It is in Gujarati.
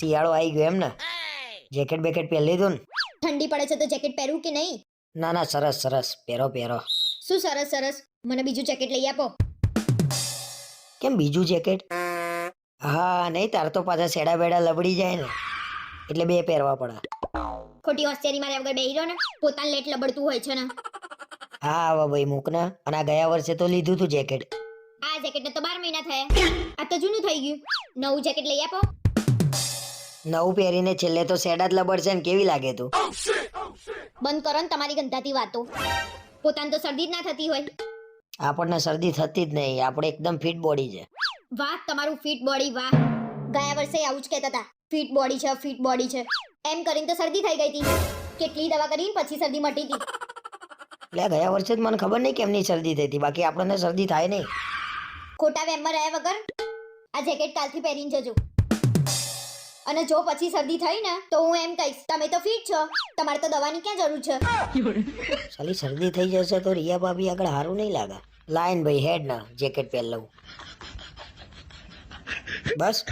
શિયાળો આવી ગયો એમ ને જેકેટ બેકેટ પહેરી લીધું ને. ઠંડી પડે છે તો જેકેટ પહેરું કે નહીં? ના ના સરસ સરસ. પહેરો પહેરો. શું સરસ સરસ? મને બીજું જેકેટ લઈ આપો. કેમ બીજું જેકેટ? હા નહીં તાર તો પાછા સેડા બેડા લબડી જાય ને. એટલે બે પહેરવા પડે. ખોટી હોશિયારી મારે વગર બેહી રહ્યો ને? પોતાને લેટ લબડતું હોય છે ને. હા હવે ભાઈ મૂક ને. અને આ ગયા વર્ષે તો લીધું તું જેકેટ. આ જેકેટ તો બાર મહિના થયા. આ તો જૂનું થઈ ગયું. નવું જેકેટ લઈ આપો. નવું પહેરીને છેલ્લે તો સેડા જ લબડશે ને કેવી લાગે તું? બંધ કરો ને તમારી ગંધાતી વાતો. પોતાને તો શરદી જ ના થતી હોય. આપણને શરદી થતી જ નહીં આપણે એકદમ ફિટ બોડી છે. વાહ તમારું ફિટ બોડી વાહ. ગયા વર્ષે આવું જ કહેતા હતા ફિટ બોડી છે ફિટ બોડી છે. એમ કરીને તો શરદી થઈ ગઈ હતી. કેટલી દવા કરીને પછી શરદી મટી હતી. એટલે ગયા વર્ષે જ મને ખબર નહીં કેમની શરદી થઈ હતી બાકી આપણને શરદી થાય નહીં. ખોટા વેમમાં રહ્યા વગર આ જેકેટ કાલથી પહેરીને જજો. અને જો પછી શરદી થઈ ને, તો હું એમ કહીશ, તમે તો ફિટ છો, તમારે તો દવાની ક્યાં જરૂર છે? સાલી, શરદી થઈ જશે તો રિયા ભાભી આગળ સારું નહીં લાગે. લાયન ભાઈ હેડ ના જેકેટ પહેર લઉં. બસ.